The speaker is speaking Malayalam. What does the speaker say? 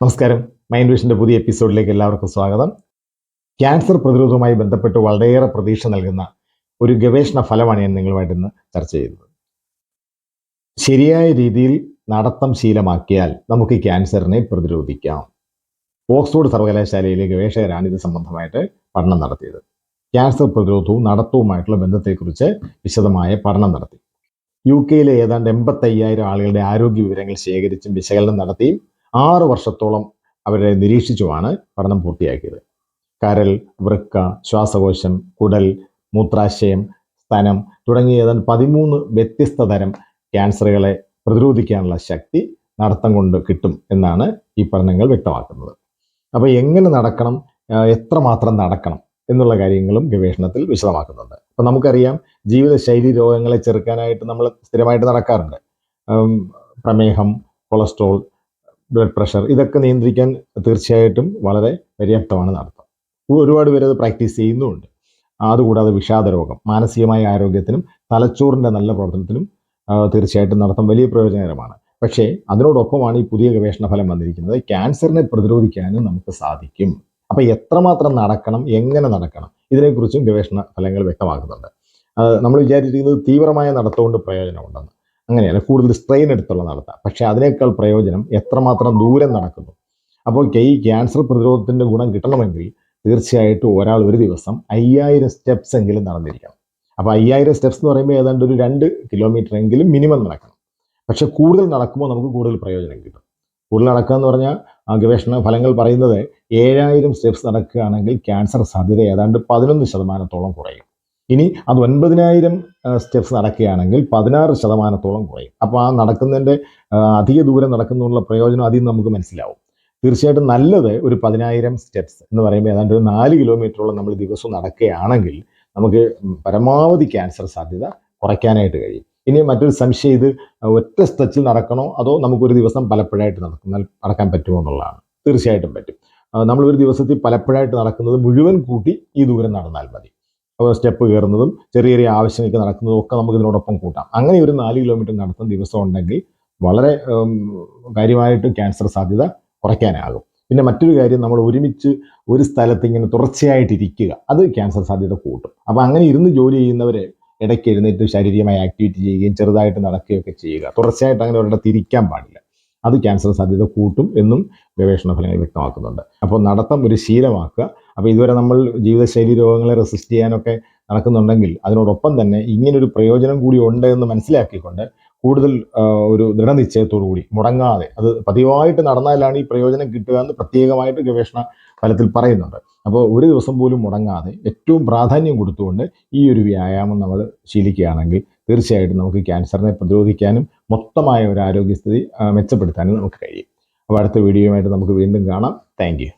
നമസ്കാരം. മൈൻഡ് വിഷന്റെ പുതിയ എപ്പിസോഡിലേക്ക് എല്ലാവർക്കും സ്വാഗതം. ക്യാൻസർ പ്രതിരോധവുമായി ബന്ധപ്പെട്ട് വളരെയേറെ പ്രതീക്ഷ നൽകുന്ന ഒരു ഗവേഷണ ഫലമാണ് ഞാൻ നിങ്ങളുമായിട്ട് ഇന്ന് ചർച്ച ചെയ്തത് ശരിയായ രീതിയിൽ നടത്തം ശീലമാക്കിയാൽ നമുക്ക് ക്യാൻസറിനെ പ്രതിരോധിക്കാം. ഓക്സ്ഫോർഡ് സർവകലാശാലയിലെ ഗവേഷകരാണ് ഇത് സംബന്ധമായിട്ട് പഠനം നടത്തിയത്. ക്യാൻസർ പ്രതിരോധവും നടത്തവുമായിട്ടുള്ള ബന്ധത്തെക്കുറിച്ച് വിശദമായ പഠനം നടത്തി. യു കെയിലെ ഏതാണ്ട് എൺപത്തയ്യായിരം ആളുകളുടെ ആരോഗ്യ വിവരങ്ങൾ ശേഖരിച്ചും വിശകലനം നടത്തിയും ആറ് വർഷത്തോളം അവരെ നിരീക്ഷിച്ചുമാണ് പഠനം പൂർത്തിയാക്കിയത്. കരൽ വൃക്ക ശ്വാസകോശം കുടൽ മൂത്രാശയം സ്തനം തുടങ്ങിയ പതിമൂന്ന് വ്യത്യസ്ത തരം ക്യാൻസറുകളെ പ്രതിരോധിക്കാനുള്ള ശക്തി നടത്തം കൊണ്ട് കിട്ടും എന്നാണ് ഈ പഠനങ്ങൾ വ്യക്തമാക്കുന്നത്. അപ്പോൾ എങ്ങനെ നടക്കണം എത്രമാത്രം നടക്കണം എന്നുള്ള കാര്യങ്ങളും ഗവേഷണത്തിൽ വിശദമാക്കുന്നുണ്ട്. അപ്പം നമുക്കറിയാം ജീവിതശൈലി രോഗങ്ങളെ ചെറുക്കാനായിട്ട് നമ്മൾ സ്ഥിരമായിട്ട് നടക്കാറുണ്ട്. പ്രമേഹം കൊളസ്ട്രോൾ ബ്ലഡ് പ്രഷർ ഇതൊക്കെ നിയന്ത്രിക്കാൻ തീർച്ചയായിട്ടും വളരെ പര്യാപ്തമാണ് നടത്തം ഒരുപാട് പേര് അത് പ്രാക്ടീസ് ചെയ്യുന്നുമുണ്ട് അതുകൂടാതെ വിഷാദ രോഗം മാനസികമായ ആരോഗ്യത്തിനും തലച്ചോറിന്റെ നല്ല പ്രവർത്തനത്തിനും തീർച്ചയായിട്ടും നടത്തം വലിയ പ്രയോജനകരമാണ്. പക്ഷേ അതിനോടൊപ്പമാണ് ഈ പുതിയ ഗവേഷണ ഫലം വന്നിരിക്കുന്നത്. ക്യാൻസറിനെ പ്രതിരോധിക്കാനും നമുക്ക് സാധിക്കും. അപ്പോൾ എത്രമാത്രം നടക്കണം എങ്ങനെ നടക്കണം ഇതിനെക്കുറിച്ചും ഗവേഷണ ഫലങ്ങൾ വ്യക്തമാക്കുന്നുണ്ട്. നമ്മൾ വിചാരിച്ചിരിക്കുന്നത് തീവ്രമായ നടത്തം കൊണ്ട് പ്രയോജനമുണ്ടെന്ന്. അങ്ങനെയല്ല കൂടുതൽ സ്ട്രെയിൻ എടുത്തുള്ള നടത്താം. പക്ഷേ അതിനേക്കാൾ പ്രയോജനം എത്രമാത്രം ദൂരം നടക്കുന്നു. അപ്പോൾ ഈ ക്യാൻസർ പ്രതിരോധത്തിന്റെ ഗുണം കിട്ടണമെങ്കിൽ തീർച്ചയായിട്ടും ഒരാൾ ഒരു ദിവസം അയ്യായിരം സ്റ്റെപ്സ് എങ്കിലും നടന്നിരിക്കണം. അപ്പോൾ അയ്യായിരം സ്റ്റെപ്സ് എന്ന് പറയുമ്പോൾ ഏതാണ്ട് ഒരു രണ്ട് കിലോമീറ്റർ എങ്കിലും മിനിമം നടക്കണം. പക്ഷെ കൂടുതൽ നടക്കുമ്പോൾ നമുക്ക് കൂടുതൽ പ്രയോജനം കിട്ടും. കൂടുതൽ നടക്കുക എന്ന് പറഞ്ഞാൽ ഗവേഷണ ഫലങ്ങൾ പറയുന്നത് ഏഴായിരം സ്റ്റെപ്സ് നടക്കുകയാണെങ്കിൽ ക്യാൻസർ സാധ്യത ഏതാണ്ട് പതിനൊന്ന് ശതമാനത്തോളം കുറയും. ഇനി അത് ഒൻപതിനായിരം സ്റ്റെപ്സ് നടക്കുകയാണെങ്കിൽ പതിനാറ് ശതമാനത്തോളം കുറയും. അപ്പോൾ ആ നടക്കുന്നതിന്റെ അധിക ദൂരം നടക്കുന്നുള്ള പ്രയോജനം അതിൽ നമുക്ക് മനസ്സിലാവും. തീർച്ചയായിട്ടും നല്ലത് ഒരു പതിനായിരം സ്റ്റെപ്സ് എന്ന് പറയുമ്പോൾ ഏതാണ്ട് ഒരു നാല് കിലോമീറ്ററോളം നമ്മൾ ദിവസവും നടക്കുകയാണെങ്കിൽ നമുക്ക് പരമാവധി ക്യാൻസർ സാധ്യത കുറയ്ക്കാനായിട്ട് കഴിയും. ഇനി മറ്റൊരു സംശയം ഇത് ഒറ്റ സ്ട്രെച്ചിൽ നടക്കണോ അതോ നമുക്കൊരു ദിവസം പലപ്പോഴായിട്ട് നടക്കുന്ന നടക്കാൻ പറ്റുമോ എന്നുള്ളതാണ്. തീർച്ചയായിട്ടും പറ്റും. നമ്മൾ ഒരു ദിവസത്തിൽ പലപ്പോഴായിട്ട് നടക്കുന്നത് മുഴുവൻ കൂട്ടി ഈ ദൂരം നടന്നാൽ മതി. സ്റ്റെപ്പ് കയറുന്നതും ചെറിയ ചെറിയ ആവശ്യങ്ങൾക്ക് നടക്കുന്നതും ഒക്കെ നമുക്ക് ഇതിനോടൊപ്പം കൂട്ടാം. അങ്ങനെ ഒരു നാല് കിലോമീറ്റർ നടത്തുന്ന ദിവസം ഉണ്ടെങ്കിൽ വളരെ കാര്യമായിട്ട് ക്യാൻസർ സാധ്യത കുറയ്ക്കാനാകും. പിന്നെ മറ്റൊരു കാര്യം നമ്മൾ ഒരുമിച്ച് ഒരു സ്ഥലത്ത് ഇങ്ങനെ തുടർച്ചയായിട്ടിരിക്കുക അത് ക്യാൻസർ സാധ്യത കൂട്ടും. അപ്പോൾ അങ്ങനെ ഇരുന്ന് ജോലി ചെയ്യുന്നവർ ഇടയ്ക്ക് എഴുന്നേറ്റ് ശാരീരികമായി ആക്ടിവിറ്റി ചെയ്യുകയും ചെറുതായിട്ട് നടക്കുകയൊക്കെ ചെയ്യുക. തുടർച്ചയായിട്ട് അങ്ങനെ ഒരിടത്ത് ഇരിക്കാൻ പാടില്ല. അത് ക്യാൻസർ സാധ്യത കൂട്ടും എന്നും ഗവേഷണ ഫലങ്ങൾ വ്യക്തമാക്കുന്നുണ്ട്. അപ്പോൾ നടത്തം ഒരു ശീലമാക്കുക. അപ്പോൾ ഇതുവരെ നമ്മൾ ജീവിതശൈലി രോഗങ്ങളെ റെസിസ്റ്റ് ചെയ്യാനൊക്കെ നടക്കുന്നുണ്ടെങ്കിൽ അതിനോടൊപ്പം തന്നെ ഇങ്ങനൊരു പ്രയോജനം കൂടി ഉണ്ട് എന്ന് മനസ്സിലാക്കിക്കൊണ്ട് കൂടുതൽ ഒരു ദൃഢനിശ്ചയത്തോടു കൂടി മുടങ്ങാതെ അത് പതിവായിട്ട് നടന്നാലാണ് ഈ പ്രയോജനം കിട്ടുക എന്ന് പ്രത്യേകമായിട്ട് ഗവേഷണ ഫലത്തിൽ പറയുന്നുണ്ട്. അപ്പോൾ ഒരു ദിവസം പോലും മുടങ്ങാതെ ഏറ്റവും പ്രാധാന്യം കൊടുത്തുകൊണ്ട് ഈ ഒരു വ്യായാമം നമ്മൾ ശീലിക്കുകയാണെങ്കിൽ തീർച്ചയായിട്ടും നമുക്ക് ക്യാൻസറിനെ പ്രതിരോധിക്കാനും മൊത്തമായ ഒരു ആരോഗ്യസ്ഥിതി മെച്ചപ്പെടുത്താനും നമുക്ക് കഴിയും. അപ്പോൾ അടുത്ത വീഡിയോയുമായിട്ട് നമുക്ക് വീണ്ടും കാണാം. താങ്ക്